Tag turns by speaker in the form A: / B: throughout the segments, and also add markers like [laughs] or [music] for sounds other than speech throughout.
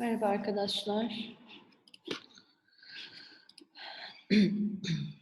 A: Merhaba arkadaşlar. [clears throat]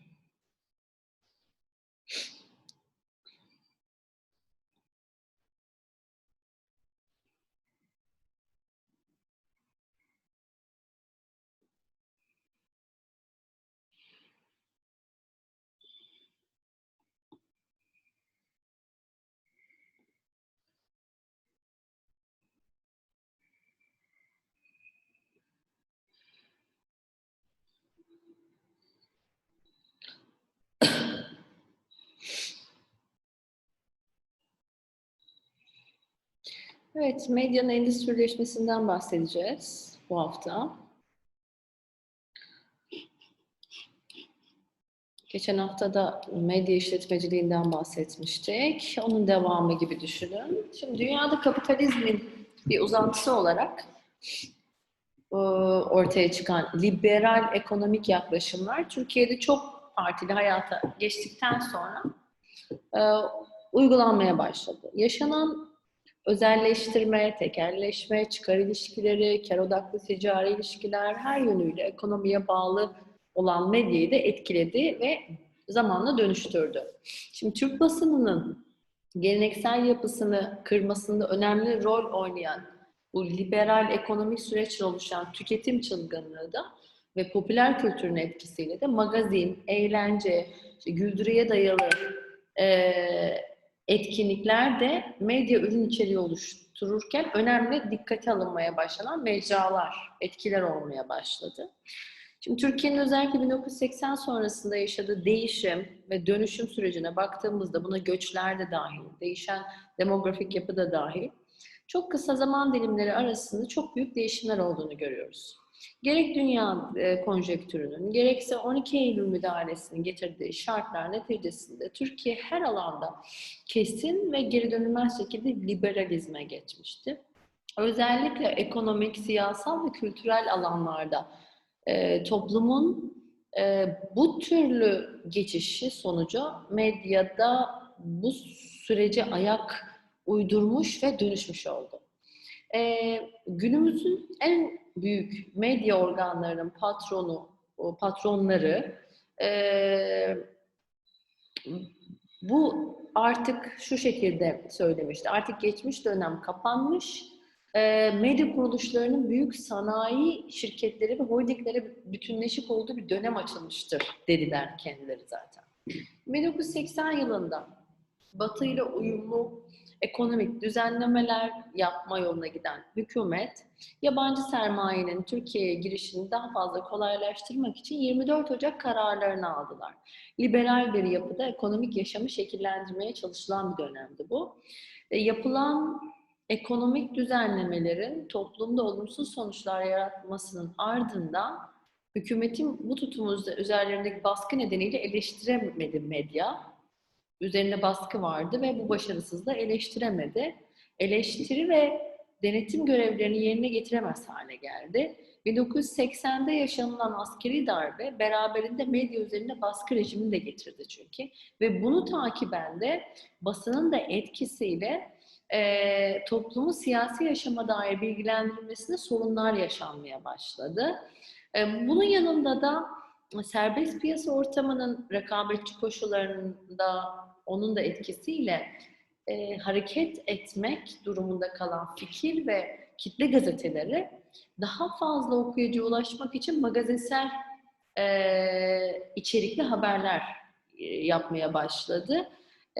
A: Evet, medyanın endüstrileşmesinden bahsedeceğiz bu hafta. Geçen hafta da medya işletmeciliğinden bahsetmiştik. Onun devamı gibi düşünün. Şimdi dünyada kapitalizmin bir uzantısı olarak e, ortaya çıkan liberal ekonomik yaklaşımlar Türkiye'de çok partili hayata geçtikten sonra e, uygulanmaya başladı. Yaşanan özelleştirme, tekerleşme, çıkar ilişkileri, kar odaklı ticari ilişkiler her yönüyle ekonomiye bağlı olan medyayı da etkiledi ve zamanla dönüştürdü. Şimdi Türk basınının geleneksel yapısını kırmasında önemli rol oynayan bu liberal ekonomik süreçle oluşan tüketim çılgınlığı da ve popüler kültürün etkisiyle de magazin, eğlence, işte güldürüye dayalı e, etkinlikler de medya ürün içeriği oluştururken önemli dikkate alınmaya başlanan mecralar, etkiler olmaya başladı. Şimdi Türkiye'nin özellikle 1980 sonrasında yaşadığı değişim ve dönüşüm sürecine baktığımızda buna göçler de dahil, değişen demografik yapı da dahil, çok kısa zaman dilimleri arasında çok büyük değişimler olduğunu görüyoruz. Gerek dünya e, konjektürünün, gerekse 12 Eylül müdahalesinin getirdiği şartlar neticesinde Türkiye her alanda kesin ve geri dönülmez şekilde liberalizme geçmişti. Özellikle ekonomik, siyasal ve kültürel alanlarda e, toplumun e, bu türlü geçişi sonucu medyada bu sürece ayak uydurmuş ve dönüşmüş oldu. E, günümüzün en büyük medya organlarının patronu, patronları e, bu artık şu şekilde söylemişti. Artık geçmiş dönem kapanmış. E, medya kuruluşlarının büyük sanayi şirketleri ve holdingleri bütünleşik olduğu bir dönem açılmıştır dediler kendileri zaten. 1980 yılında Batı ile uyumlu ekonomik düzenlemeler yapma yoluna giden hükümet, yabancı sermayenin Türkiye'ye girişini daha fazla kolaylaştırmak için 24 Ocak kararlarını aldılar. Liberal bir yapıda ekonomik yaşamı şekillendirmeye çalışılan bir dönemdi bu. E, yapılan ekonomik düzenlemelerin toplumda olumsuz sonuçlar yaratmasının ardından hükümetin bu tutumu üzerlerindeki baskı nedeniyle eleştiremedi medya üzerine baskı vardı ve bu başarısızlığı eleştiremedi. Eleştiri ve denetim görevlerini yerine getiremez hale geldi. 1980'de yaşanılan askeri darbe beraberinde medya üzerine baskı rejimini de getirdi çünkü. Ve bunu takiben de basının da etkisiyle e, toplumu siyasi yaşama dair bilgilendirilmesinde sorunlar yaşanmaya başladı. E, bunun yanında da serbest piyasa ortamının rekabetçi koşullarında onun da etkisiyle e, hareket etmek durumunda kalan fikir ve kitle gazeteleri daha fazla okuyucuya ulaşmak için magazinsel e, içerikli haberler e, yapmaya başladı.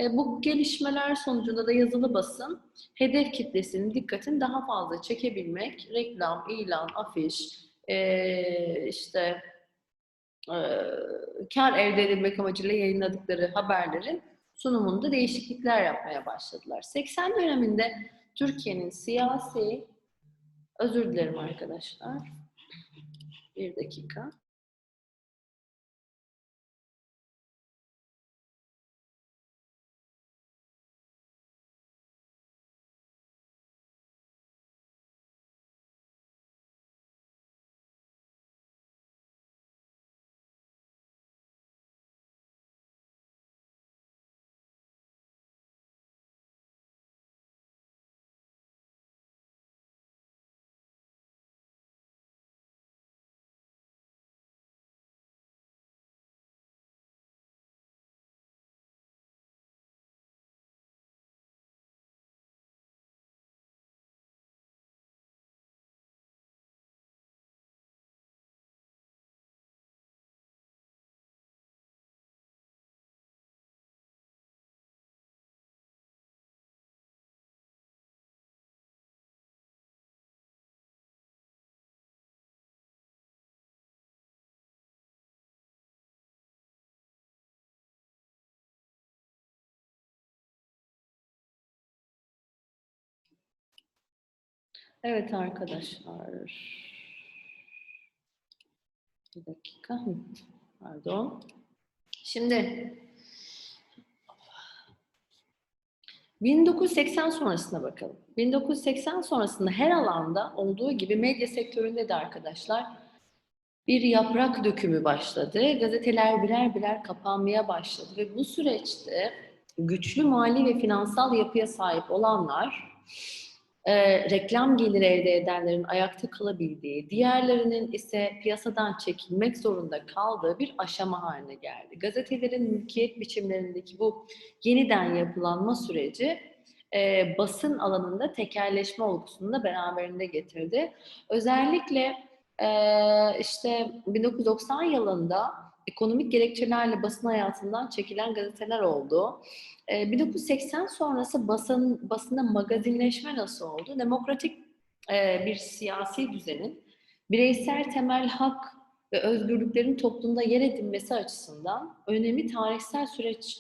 A: E, bu gelişmeler sonucunda da yazılı basın hedef kitlesinin dikkatini daha fazla çekebilmek, reklam, ilan, afiş, e, işte e, kar elde edilmek amacıyla yayınladıkları haberlerin sunumunda değişiklikler yapmaya başladılar. 80 döneminde Türkiye'nin siyasi, özür dilerim arkadaşlar, bir dakika. Evet arkadaşlar. Bir dakika. Pardon. Şimdi 1980 sonrasına bakalım. 1980 sonrasında her alanda olduğu gibi medya sektöründe de arkadaşlar bir yaprak dökümü başladı. Gazeteler birer birer kapanmaya başladı ve bu süreçte güçlü mali ve finansal yapıya sahip olanlar e, reklam geliri elde edenlerin ayakta kalabildiği, diğerlerinin ise piyasadan çekilmek zorunda kaldığı bir aşama haline geldi. Gazetelerin mülkiyet biçimlerindeki bu yeniden yapılanma süreci e, basın alanında tekerleşme olgusunu da beraberinde getirdi. Özellikle e, işte 1990 yılında ekonomik gerekçelerle basın hayatından çekilen gazeteler oldu. E, 1980 sonrası basın basında magazinleşme nasıl oldu? Demokratik e, bir siyasi düzenin bireysel temel hak ve özgürlüklerin toplumda yer edinmesi açısından önemli tarihsel süreç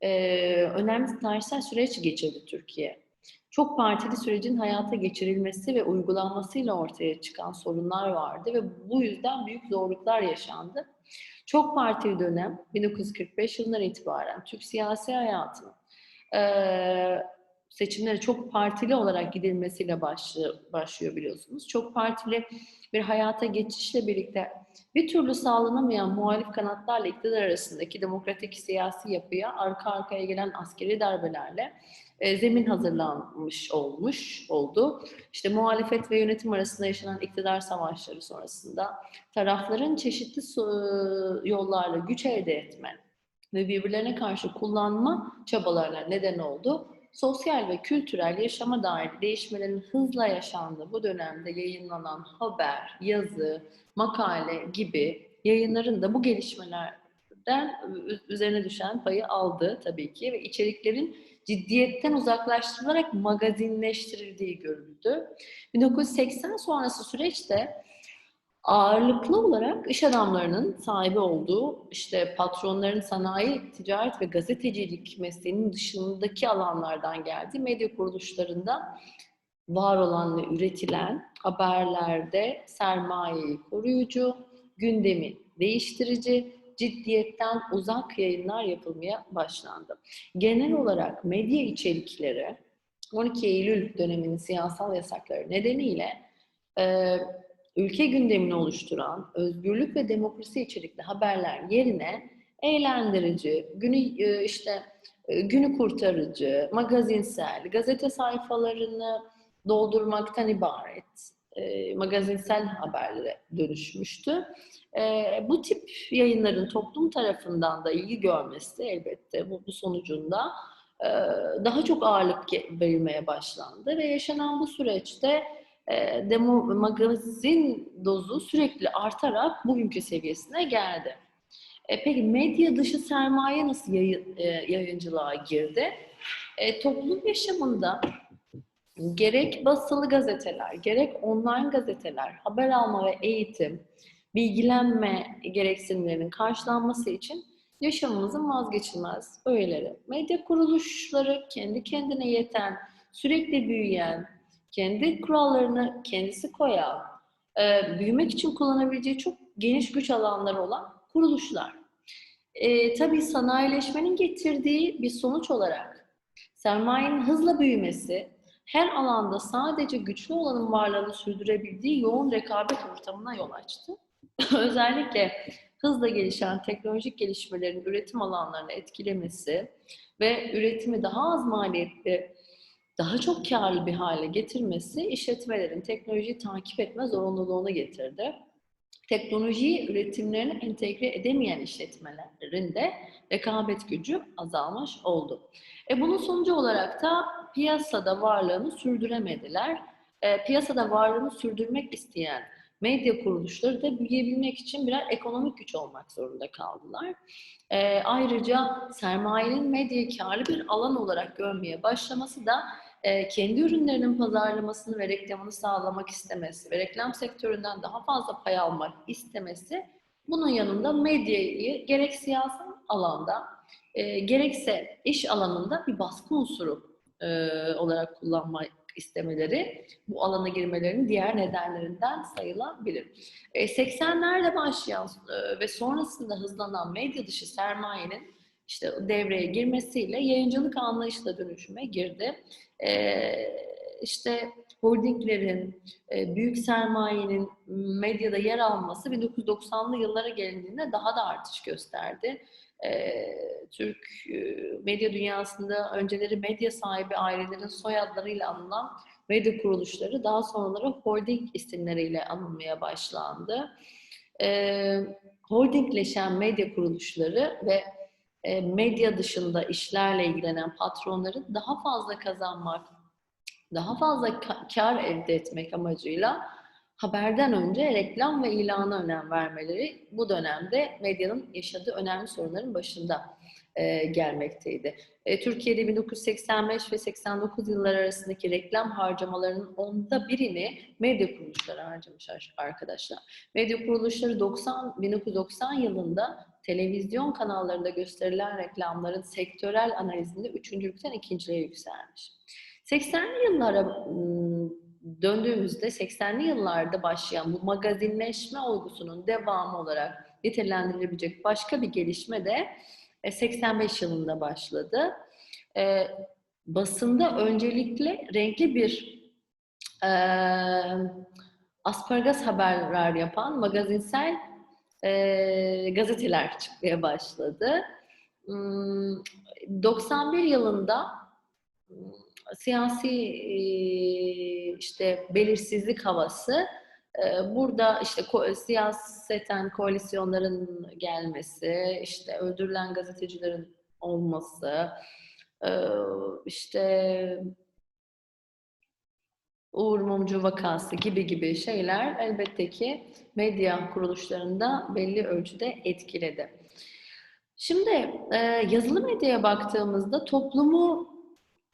A: e, önemli tarihsel süreç geçirdi Türkiye. Çok partili sürecin hayata geçirilmesi ve uygulanmasıyla ortaya çıkan sorunlar vardı ve bu yüzden büyük zorluklar yaşandı. Çok partili dönem 1945 yılından itibaren Türk siyasi hayatının e, seçimlere çok partili olarak gidilmesiyle başlıyor, biliyorsunuz. Çok partili bir hayata geçişle birlikte bir türlü sağlanamayan muhalif kanatlarla iktidar arasındaki demokratik siyasi yapıya arka arkaya gelen askeri darbelerle e, zemin hazırlanmış olmuş oldu. İşte muhalefet ve yönetim arasında yaşanan iktidar savaşları sonrasında tarafların çeşitli so- yollarla güç elde etme ve birbirlerine karşı kullanma çabalarına neden oldu. Sosyal ve kültürel yaşama dair değişmelerin hızla yaşandığı bu dönemde yayınlanan haber, yazı, makale gibi yayınların da bu gelişmelerden üzerine düşen payı aldı tabii ki ve içeriklerin ciddiyetten uzaklaştırılarak magazinleştirildiği görüldü. 1980 sonrası süreçte ağırlıklı olarak iş adamlarının sahibi olduğu, işte patronların sanayi, ticaret ve gazetecilik mesleğinin dışındaki alanlardan geldiği medya kuruluşlarında var olan ve üretilen haberlerde sermayeyi koruyucu, gündemi değiştirici, ciddiyetten uzak yayınlar yapılmaya başlandı. Genel olarak medya içerikleri 12 Eylül döneminin siyasal yasakları nedeniyle e, ülke gündemini oluşturan özgürlük ve demokrasi içerikli haberler yerine eğlendirici, günü e, işte e, günü kurtarıcı, magazinsel, gazete sayfalarını doldurmaktan ibaret e, magazinsel haberlere dönüşmüştü. E, bu tip yayınların toplum tarafından da ilgi görmesi elbette bu, bu sonucunda e, daha çok ağırlık verilmeye başlandı ve yaşanan bu süreçte e, demo magazin dozu sürekli artarak bugünkü seviyesine geldi. E, peki medya dışı sermaye nasıl yayın, e, yayıncılığa girdi? E, toplum yaşamında gerek basılı gazeteler, gerek online gazeteler, haber alma ve eğitim, bilgilenme gereksinimlerinin karşılanması için yaşamımızın vazgeçilmez öğeleri. Medya kuruluşları kendi kendine yeten, sürekli büyüyen, kendi kurallarını kendisi koyan, e, büyümek için kullanabileceği çok geniş güç alanları olan kuruluşlar. E, tabii sanayileşmenin getirdiği bir sonuç olarak sermayenin hızla büyümesi, her alanda sadece güçlü olanın varlığını sürdürebildiği yoğun rekabet ortamına yol açtı. [laughs] Özellikle hızla gelişen teknolojik gelişmelerin üretim alanlarını etkilemesi ve üretimi daha az maliyetli, daha çok karlı bir hale getirmesi işletmelerin teknolojiyi takip etme zorunluluğunu getirdi. Teknolojiyi üretimlerine entegre edemeyen işletmelerin de rekabet gücü azalmış oldu. E bunun sonucu olarak da piyasada varlığını sürdüremediler. E, piyasada varlığını sürdürmek isteyen medya kuruluşları da büyüyebilmek için birer ekonomik güç olmak zorunda kaldılar. E, ayrıca sermayenin medyayı karlı bir alan olarak görmeye başlaması da e, kendi ürünlerinin pazarlamasını ve reklamını sağlamak istemesi ve reklam sektöründen daha fazla pay almak istemesi bunun yanında medyayı gerek siyasal alanda e, gerekse iş alanında bir baskı unsuru e, olarak kullanmak istemeleri bu alana girmelerinin diğer nedenlerinden sayılabilir. E, 80'lerde başlayan e, ve sonrasında hızlanan medya dışı sermayenin işte devreye girmesiyle yayıncılık anlayışı da dönüşüme girdi. E, işte holdinglerin, e, büyük sermayenin medyada yer alması 1990'lı yıllara gelindiğinde daha da artış gösterdi. E, Türk e, medya dünyasında önceleri medya sahibi ailelerin soyadlarıyla anılan medya kuruluşları daha sonraları holding isimleriyle anılmaya başlandı. Holdingleşen medya kuruluşları ve medya dışında işlerle ilgilenen patronların daha fazla kazanmak, daha fazla kar elde etmek amacıyla haberden önce reklam ve ilana önem vermeleri bu dönemde medyanın yaşadığı önemli sorunların başında e, gelmekteydi. E, Türkiye'de 1985 ve 89 yıllar arasındaki reklam harcamalarının onda birini medya kuruluşları harcamış arkadaşlar. Medya kuruluşları 90 1990 yılında televizyon kanallarında gösterilen reklamların sektörel analizinde üçüncülükten ikinciliğe yükselmiş. 80'li yıllara döndüğümüzde 80'li yıllarda başlayan bu magazinleşme olgusunun devamı olarak nitelendirilebilecek başka bir gelişme de 85 yılında başladı. E, basında öncelikle renkli bir e, asparagas haberler yapan magazinsel e, gazeteler çıkmaya başladı. 91 yılında siyasi işte belirsizlik havası burada işte ko- siyaseten koalisyonların gelmesi, işte öldürülen gazetecilerin olması, işte Uğur Mumcu vakası gibi gibi şeyler elbette ki medya kuruluşlarında belli ölçüde etkiledi. Şimdi yazılı medyaya baktığımızda toplumu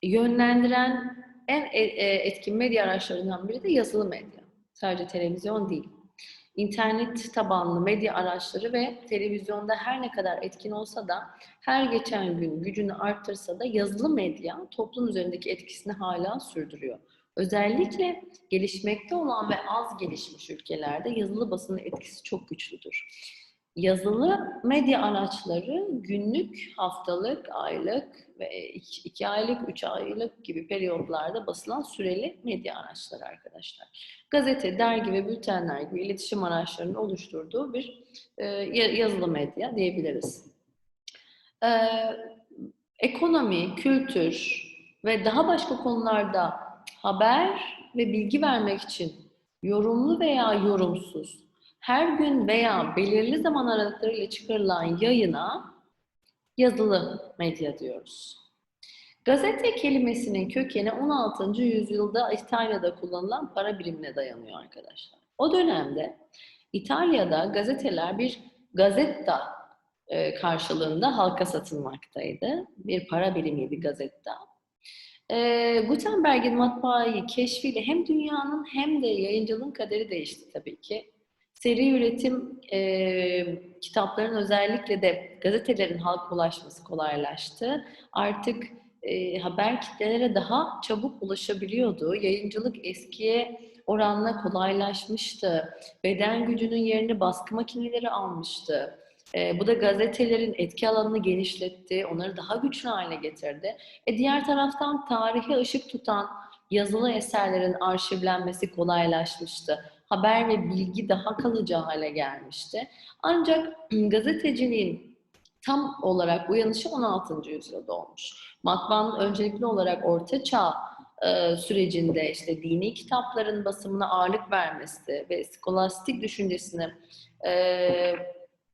A: yönlendiren en e, e, etkin medya araçlarından biri de yazılı medya. Sadece televizyon değil. İnternet tabanlı medya araçları ve televizyonda her ne kadar etkin olsa da her geçen gün gücünü arttırsa da yazılı medya toplum üzerindeki etkisini hala sürdürüyor. Özellikle gelişmekte olan ve az gelişmiş ülkelerde yazılı basının etkisi çok güçlüdür. Yazılı medya araçları günlük, haftalık, aylık ve iki, aylık, üç aylık gibi periyotlarda basılan süreli medya araçları arkadaşlar. Gazete, dergi ve bültenler gibi iletişim araçlarının oluşturduğu bir e, yazılı medya diyebiliriz. E, ekonomi, kültür ve daha başka konularda haber ve bilgi vermek için yorumlu veya yorumsuz her gün veya belirli zaman aralıklarıyla çıkarılan yayına yazılı medya diyoruz. Gazete kelimesinin kökeni 16. yüzyılda İtalya'da kullanılan para birimine dayanıyor arkadaşlar. O dönemde İtalya'da gazeteler bir gazetta e, karşılığında halka satılmaktaydı. Bir para birimiydi gazetta. E, Gutenberg'in matbaayı keşfiyle hem dünyanın hem de yayıncılığın kaderi değişti tabii ki. Seri üretim e, kitapların özellikle de gazetelerin halka ulaşması kolaylaştı. Artık e, haber kitlelere daha çabuk ulaşabiliyordu. Yayıncılık eskiye oranla kolaylaşmıştı. Beden gücünün yerini baskı makineleri almıştı. E, bu da gazetelerin etki alanını genişletti, onları daha güçlü hale getirdi. E, diğer taraftan tarihe ışık tutan yazılı eserlerin arşivlenmesi kolaylaşmıştı haber ve bilgi daha kalıcı hale gelmişti. Ancak [clears throat] gazeteciliğin tam olarak uyanışı 16. yüzyılda olmuş. Matbaanın öncelikli olarak Orta Çağ e, sürecinde işte dini kitapların basımına ağırlık vermesi ve skolastik düşüncesini e,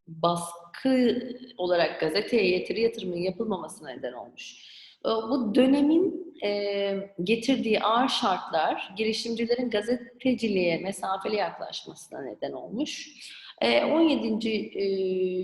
A: baskı olarak gazeteye yetiri yatırımın yapılmamasına neden olmuş. Ee, bu dönemin e, getirdiği ağır şartlar girişimcilerin gazeteciliğe mesafeli yaklaşmasına neden olmuş. 17. E, e,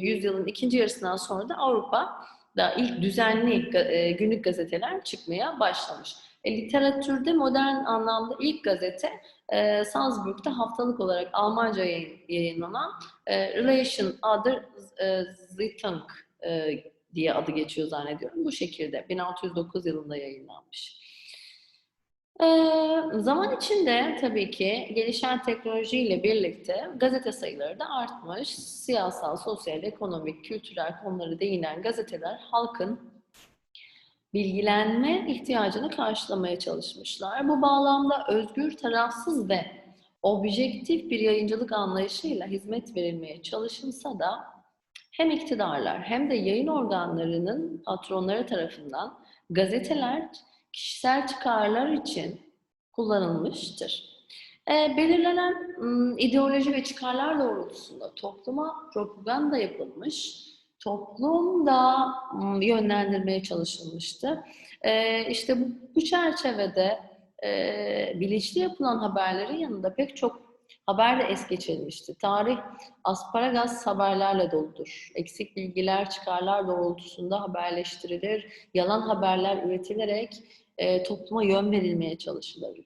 A: yüzyılın ikinci yarısından sonra da Avrupa'da ilk düzenli günlük gazeteler çıkmaya başlamış. E, literatürde modern anlamda ilk gazete e, Salzburg'da haftalık olarak Almanca yayın, yayınlanan e, Relation Other e, Zeitung e, diye adı geçiyor zannediyorum. Bu şekilde 1609 yılında yayınlanmış. Ee, zaman içinde tabii ki gelişen teknolojiyle birlikte gazete sayıları da artmış. Siyasal, sosyal, ekonomik, kültürel konuları değinen gazeteler halkın bilgilenme ihtiyacını karşılamaya çalışmışlar. Bu bağlamda özgür, tarafsız ve objektif bir yayıncılık anlayışıyla hizmet verilmeye çalışılsa da hem iktidarlar hem de yayın organlarının patronları tarafından gazeteler kişisel çıkarlar için kullanılmıştır. E, belirlenen ideoloji ve çıkarlar doğrultusunda topluma propaganda yapılmış, toplumda yönlendirmeye çalışılmıştı. E, işte bu, bu çerçevede e, bilinçli yapılan haberlerin yanında pek çok haber de es geçilmişti. Tarih asparagas haberlerle doludur. Eksik bilgiler, çıkarlar doğrultusunda haberleştirilir, yalan haberler üretilerek e, topluma yön verilmeye çalışılır.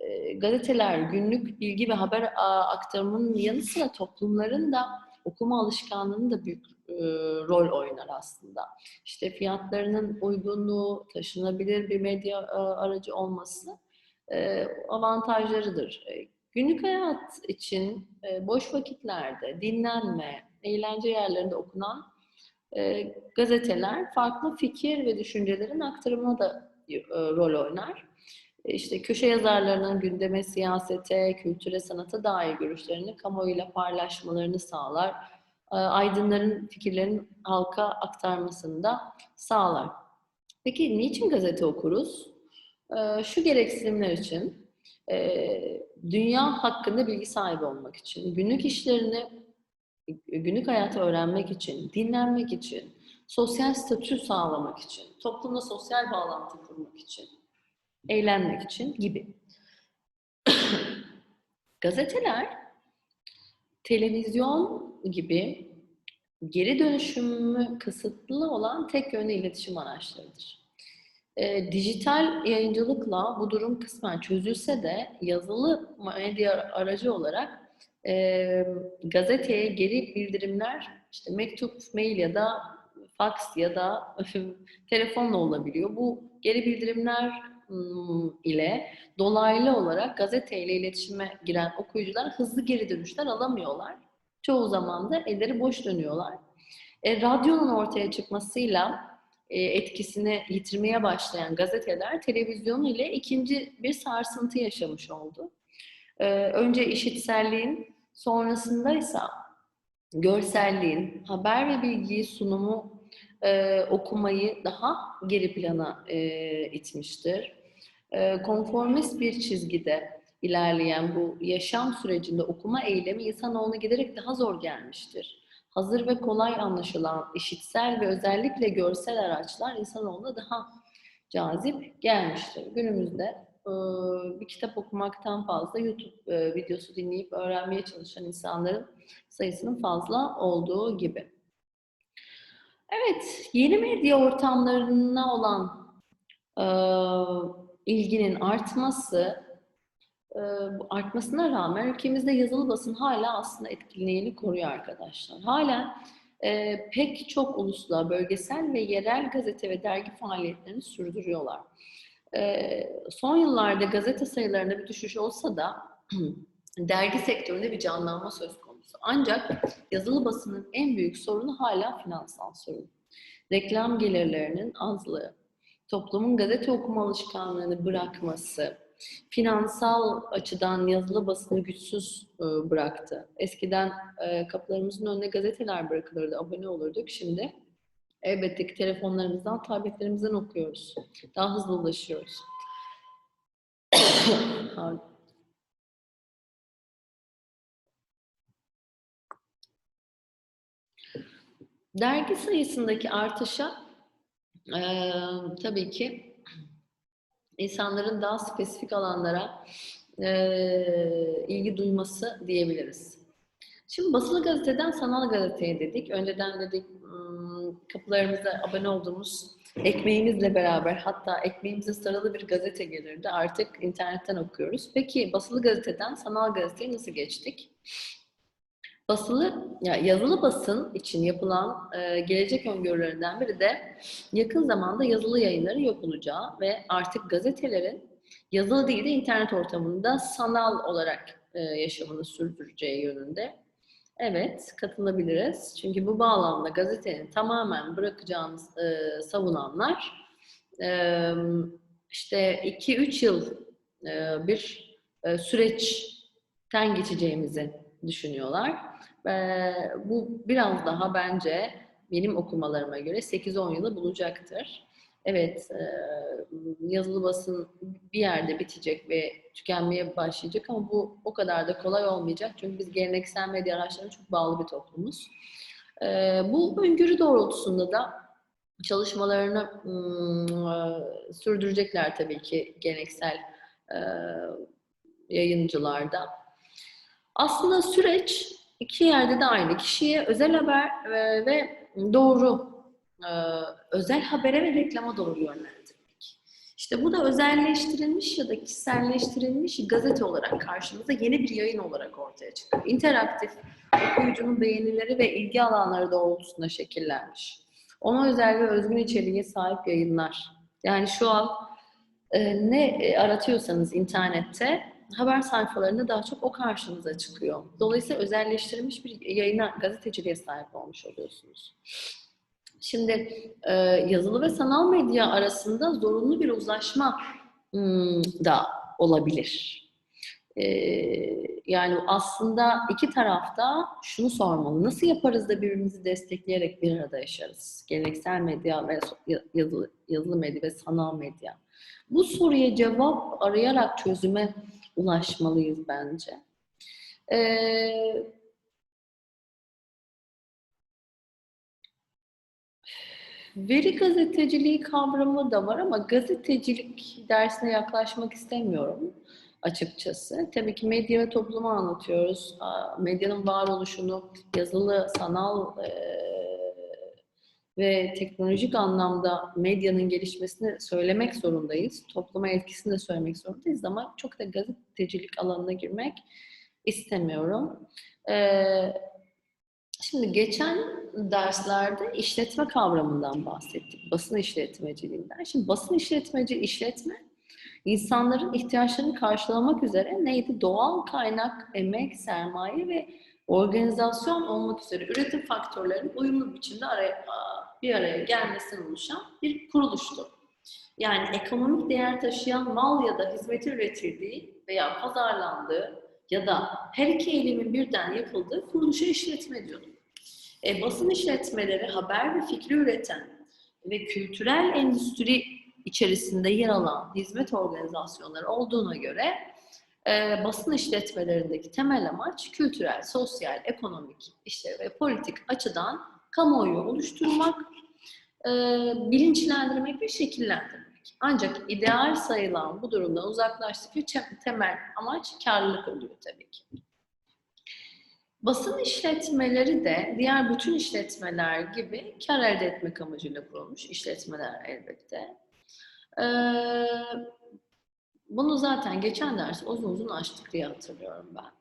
A: E, gazeteler günlük bilgi ve haber aktarımının yanı sıra toplumların da okuma alışkanlığının da büyük e, rol oynar aslında. İşte fiyatlarının uygunluğu, taşınabilir bir medya e, aracı olması e, avantajlarıdır. E, günlük hayat için e, boş vakitlerde dinlenme, eğlence yerlerinde okunan e, gazeteler farklı fikir ve düşüncelerin aktarımına da e, rol oynar. E, İşte köşe yazarlarının gündeme, siyasete, kültüre, sanata dair görüşlerini kamuoyuyla paylaşmalarını sağlar. Aydınların fikirlerini halka aktarmasını da sağlar. Peki niçin gazete okuruz? Şu gereksinimler için, e, dünya hakkında bilgi sahibi olmak için, günlük işlerini, günlük hayatı öğrenmek için, dinlenmek için, sosyal statü sağlamak için, toplumla sosyal bağlantı kurmak için, eğlenmek için gibi. [clears throat] Gazeteler, televizyon gibi geri dönüşümü kısıtlı olan tek yönlü iletişim araçlarıdır. E, dijital yayıncılıkla bu durum kısmen çözülse de yazılı medya aracı olarak e, gazeteye geri bildirimler işte mektup, mail ya da fax ya da [laughs] telefonla olabiliyor. Bu geri bildirimler ım, ile dolaylı olarak gazeteyle iletişime giren okuyucular hızlı geri dönüşler alamıyorlar. Çoğu zaman da elleri boş dönüyorlar. E, radyonun ortaya çıkmasıyla etkisini yitirmeye başlayan gazeteler televizyon ile ikinci bir sarsıntı yaşamış oldu. E, önce işitselliğin, sonrasında ise görselliğin, haber ve bilgiyi sunumu e, okumayı daha geri plana e, itmiştir. E, konformist bir çizgide ilerleyen bu yaşam sürecinde okuma eylemi insanoğluna giderek daha zor gelmiştir. Hazır ve kolay anlaşılan işitsel ve özellikle görsel araçlar insanoğluna daha cazip gelmiştir. Günümüzde e, bir kitap okumaktan fazla YouTube e, videosu dinleyip öğrenmeye çalışan insanların sayısının fazla olduğu gibi. Evet, yeni medya ortamlarına olan e, ilginin artması, artmasına rağmen ülkemizde yazılı basın hala aslında etkinliğini koruyor arkadaşlar. Hala e, pek çok ulusla, bölgesel ve yerel gazete ve dergi faaliyetlerini sürdürüyorlar. E, son yıllarda gazete sayılarında bir düşüş olsa da [clears throat] dergi sektöründe bir canlanma söz konusu. Ancak yazılı basının en büyük sorunu hala finansal sorun. Reklam gelirlerinin azlığı, toplumun gazete okuma alışkanlığını bırakması, finansal açıdan yazılı basını güçsüz e, bıraktı. Eskiden e, kapılarımızın önüne gazeteler bırakılırdı, abone olurduk. Şimdi elbette ki telefonlarımızdan, tabletlerimizden okuyoruz. Daha hızlı ulaşıyoruz. [coughs] Dergi sayısındaki artışa e, tabii ki insanların daha spesifik alanlara e, ilgi duyması diyebiliriz. Şimdi basılı gazeteden sanal gazeteye dedik. Önceden dedik kapılarımıza abone olduğumuz ekmeğimizle beraber hatta ekmeğimize sarılı bir gazete gelirdi. Artık internetten okuyoruz. Peki basılı gazeteden sanal gazeteye nasıl geçtik? Basılı, ya yazılı basın için yapılan e, gelecek öngörülerinden biri de yakın zamanda yazılı yayınların yok olacağı ve artık gazetelerin yazılı değil de internet ortamında sanal olarak e, yaşamını sürdüreceği yönünde. Evet, katılabiliriz. Çünkü bu bağlamda gazetenin tamamen bırakacağını e, savunanlar e, işte 2-3 yıl e, bir e, süreçten geçeceğimizi düşünüyorlar. E, bu biraz daha bence benim okumalarıma göre 8-10 yılı bulacaktır. Evet, yazılı basın bir yerde bitecek ve tükenmeye başlayacak ama bu o kadar da kolay olmayacak. Çünkü biz geleneksel medya araçlarına çok bağlı bir toplumuz. Bu öngörü doğrultusunda da çalışmalarını sürdürecekler tabii ki geleneksel yayıncılarda. Aslında süreç iki yerde de aynı. Kişiye özel haber e, ve doğru e, özel habere ve reklama doğru yönlendirmek. İşte bu da özelleştirilmiş ya da kişiselleştirilmiş gazete olarak karşımıza yeni bir yayın olarak ortaya çıkıyor. İnteraktif, okuyucunun beğenileri ve ilgi alanları doğrultusunda şekillenmiş. Ona özel ve özgün içeriğe sahip yayınlar. Yani şu an e, ne aratıyorsanız internette haber sayfalarında daha çok o karşınıza çıkıyor. Dolayısıyla özelleştirilmiş bir yayına, gazeteciliğe sahip olmuş oluyorsunuz. Şimdi e, yazılı ve sanal medya arasında zorunlu bir uzlaşma da olabilir. E, yani aslında iki tarafta şunu sormalı. Nasıl yaparız da birbirimizi destekleyerek bir arada yaşarız? Geleneksel medya ve yazılı, yazılı medya ve sanal medya. Bu soruya cevap arayarak çözüme ulaşmalıyız bence. Ee, veri gazeteciliği kavramı da var ama gazetecilik dersine yaklaşmak istemiyorum açıkçası. Tabii ki medya ve toplumu anlatıyoruz. Medyanın varoluşunu yazılı, sanal e, ve teknolojik anlamda medyanın gelişmesini söylemek zorundayız. Topluma etkisini de söylemek zorundayız ama çok da gazetecilik alanına girmek istemiyorum. Ee, şimdi geçen derslerde işletme kavramından bahsettik. Basın işletmeciliğinden. Şimdi basın işletmeci işletme insanların ihtiyaçlarını karşılamak üzere neydi? Doğal kaynak, emek, sermaye ve organizasyon olmak üzere üretim faktörlerinin uyumlu biçimde araya, bir araya gelmesinden oluşan bir kuruluştu. Yani ekonomik değer taşıyan mal ya da hizmeti üretildiği veya pazarlandığı ya da her iki eylemin birden yapıldığı kuruluşa işletme diyorduk. E, basın işletmeleri haber ve fikri üreten ve kültürel endüstri içerisinde yer alan hizmet organizasyonları olduğuna göre e, basın işletmelerindeki temel amaç kültürel, sosyal, ekonomik işte ve politik açıdan kamuoyu oluşturmak, e, bilinçlendirmek ve şekillendirmek. Ancak ideal sayılan bu durumdan uzaklaştıkça temel amaç karlılık oluyor tabii ki. Basın işletmeleri de diğer bütün işletmeler gibi kar elde etmek amacıyla kurulmuş işletmeler elbette. Ee, bunu zaten geçen ders uzun uzun açtık diye hatırlıyorum ben.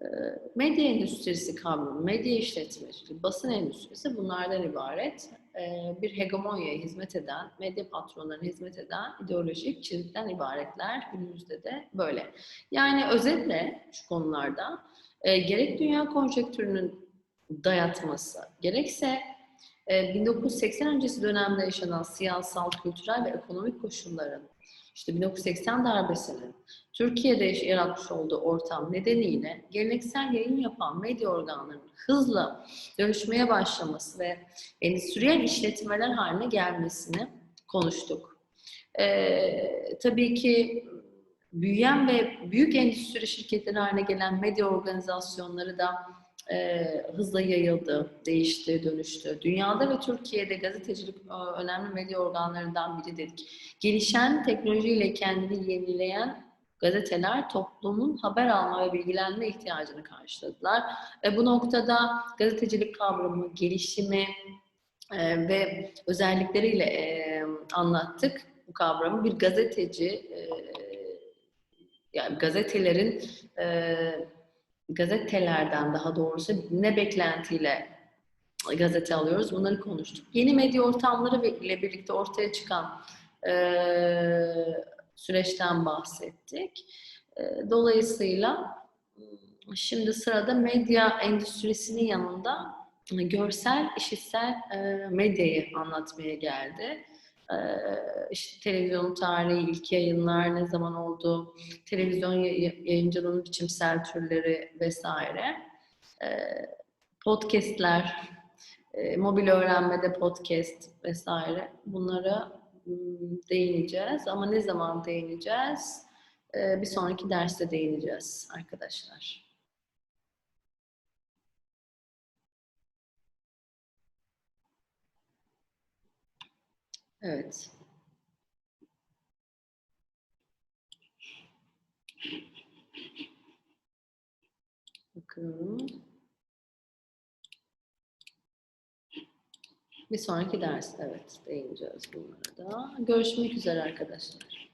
A: Ee, medya endüstrisi kavramı, medya işletmeciliği, basın endüstrisi bunlardan ibaret. Ee, bir hegemonyaya hizmet eden, medya patronlarına hizmet eden ideolojik çizgiden ibaretler günümüzde de böyle. Yani özetle şu konularda e, gerek dünya konjektürünün dayatması, gerekse 1980 e, öncesi dönemde yaşanan siyasal, kültürel ve ekonomik koşulların işte 1980 darbesinin Türkiye'de yaratmış olduğu ortam nedeniyle geleneksel yayın yapan medya organlarının hızla dönüşmeye başlaması ve endüstriyel işletmeler haline gelmesini konuştuk. Ee, tabii ki büyüyen ve büyük endüstri şirketleri haline gelen medya organizasyonları da e, hızla yayıldı, değişti, dönüştü. Dünyada ve Türkiye'de gazetecilik e, önemli medya organlarından biri dedik. Gelişen teknolojiyle kendini yenileyen gazeteler toplumun haber alma ve bilgilenme ihtiyacını karşıladılar. Ve bu noktada gazetecilik kavramı, gelişimi e, ve özellikleriyle e, anlattık bu kavramı. Bir gazeteci, e, yani gazetelerin e, gazetelerden daha doğrusu ne beklentiyle gazete alıyoruz bunları konuştuk. Yeni medya ortamları ile birlikte ortaya çıkan e, süreçten bahsettik. E, Dolayısıyla m, şimdi sırada medya endüstrisinin yanında görsel, işitsel e, medyayı anlatmaya geldi. İşte televizyon tarihi, ilk yayınlar ne zaman oldu, televizyon yay- yayıncılığının biçimsel türleri vesaire. Podcast'ler, mobil öğrenmede podcast vesaire bunlara değineceğiz. Ama ne zaman değineceğiz? Bir sonraki derste değineceğiz arkadaşlar. Evet. Bakıyorum. Bir sonraki ders evet değineceğiz bunlara da. Görüşmek üzere arkadaşlar.